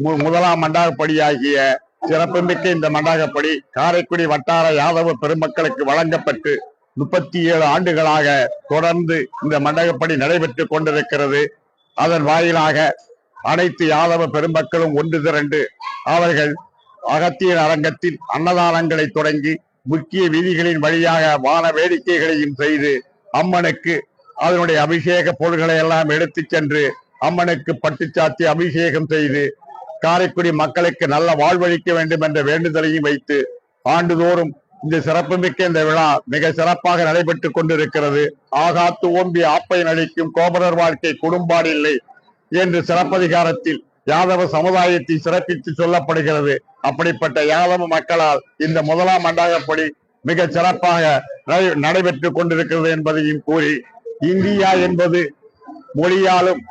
மு- முதலாம் மண்டகப்படியாகிய சிறப்புமிக்க இந்த மண்டாகப்படி காரைக்குடி வட்டார யாதவ பெருமக்களுக்கு வழங்கப்பட்டு முப்பத்தி ஏழு ஆண்டுகளாக தொடர்ந்து இந்த மண்டகப்படி நடைபெற்றுக் கொண்டிருக்கிறது. அதன் வாயிலாக அனைத்து யாதவ பெருமக்களும் ஒன்று திரண்டு அவர்கள் அகத்தியர் அரங்கத்தில் அன்னதானங்களை தொடங்கி முக்கிய வீதிகளின் வழியாக வான வேடிக்கைகளையும் செய்து அம்மனுக்கு அதனுடைய அபிஷேக பொருள்களை எல்லாம் எடுத்து சென்று அம்மனுக்கு பட்டுச்சாத்தி அபிஷேகம் செய்து காரைக்குடி மக்களுக்கு நல்ல வாழ்வழிக்க வேண்டும் என்ற வேண்டுதலையும் வைத்து ஆண்டுதோறும் இந்த சிறப்புமிக்க இந்த விழா மிக சிறப்பாக நடைபெற்றுக் கொண்டிருக்கிறது. ஆகாத்து ஓம்பி ஆப்பை நடிக்கும் கோபரர் வாழ்க்கை குடும்பாடில்லை என்று சிறப்பதிகாரத்தில் யாதவ சமுதாயத்தை சிறப்பித்து சொல்லப்படுகிறது. அப்படிப்பட்ட யாதவ மக்களால் இந்த முதலாம் மண்டாகப்படி மிக சிறப்பாக நடை- நடைபெற்றுக் கொண்டிருக்கிறது என்பதையும் கூறி இந்தியா என்பது மொழியாலும்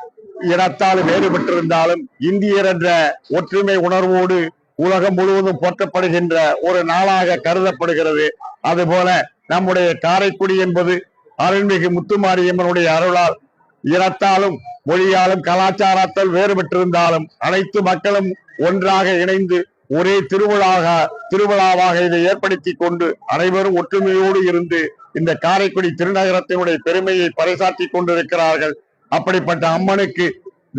இனத்தால் வேறுபட்டிருந்தாலும் இந்தியர் என்ற ஒற்றுமை உணர்வோடு உலகம் முழுவதும் போற்றப்படுகின்ற ஒரு நாளாக கருதப்படுகிறது. அதுபோல நம்முடைய காரைக்குடி என்பது அருள்மிகு முத்துமாரியம்மனுடைய அருளால் இனத்தாலும் மொழியாலும் கலாச்சாரத்தால் வேறுபட்டிருந்தாலும் அனைத்து மக்களும் ஒன்றாக இணைந்து ஒரே திருவிழாக திருவிழாவாக இதை ஏற்படுத்தி கொண்டு அனைவரும் ஒற்றுமையோடு இருந்து இந்த காரைக்குடி திருநகரத்தினுடைய பெருமையை பறைசாற்றி கொண்டிருக்கிறார்கள். அப்படிப்பட்ட அம்மனுக்கு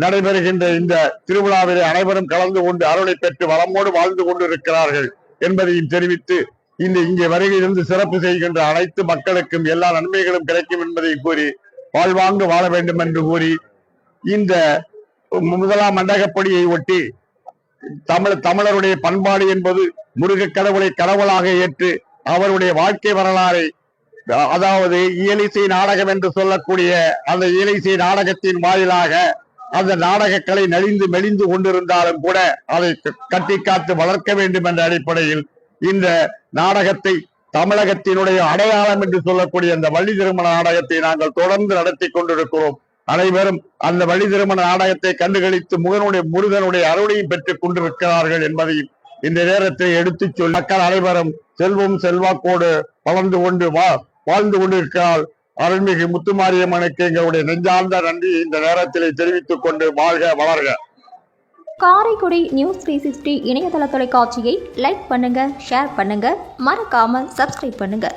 நடைபெறுகின்ற இந்த திருவிழாவிலே அனைவரும் கலந்து கொண்டு அருளை பெற்று வளமோடு வாழ்ந்து கொண்டிருக்கிறார்கள் என்பதையும் தெரிவித்து இந்த இங்கே வருகையிலிருந்து சிறப்பு செய்கின்ற அனைத்து மக்களுக்கும் எல்லா நன்மைகளும் கிடைக்கும் என்பதை கூறி வாழ்வாங்கு வாழ வேண்டும் என்று கூறி இந்த முதலாம் மண்டகப்படியை ஒட்டி தமிழ் தமிழருடைய பண்பாடு என்பது முருகக் கடவுளை கடவுளாக ஏற்று அவருடைய வாழ்க்கை வரலாறை அதாவது இயலிசை நாடகம் என்று சொல்லக்கூடிய அந்த இயலிசை நாடகத்தின் வாயிலாக அந்த நாடக கலை நலிந்து மெலிந்து கொண்டிருந்தாலும் கூட அதை க- கட்டி காத்து வளர்க்க வேண்டும் என்ற அடிப்படையில் இந்த நாடகத்தை தமிழகத்தினுடைய அடையாளம் என்று சொல்லக்கூடிய அந்த வள்ளி திருமண நாடகத்தை நாங்கள் தொடர்ந்து நடத்தி கொண்டிருக்கிறோம். அனைவரும் அந்த வள்ளி திருமண நாடகத்தை கண்டுகளித்து முகனுடைய முருகனுடைய அருளையும் பெற்றுக் கொண்டிருக்கிறார்கள் என்பதையும் இந்த நேரத்தை எடுத்துச் சொல்லி மக்கள் அனைவரும் செல்வம் செல்வாக்கோடு வளர்ந்து கொண்டு வா வாழ்ந்து கொண்டிருக்கிறாள். அருள்மிகு முத்துமாரியம்மனுக்கு எங்களுடைய நெஞ்சார்ந்த நன்றி இந்த நேரத்திலே தெரிவித்துக் கொண்டு வாழ்க வளர்க. காரைக்குடி நியூஸ் த்ரீ சிக்ஸ்டி இணையதள தொலைக்காட்சியை லைக் பண்ணுங்க ஷேர் பண்ணுங்க மறக்காம சப்ஸ்கிரைப் பண்ணுங்க.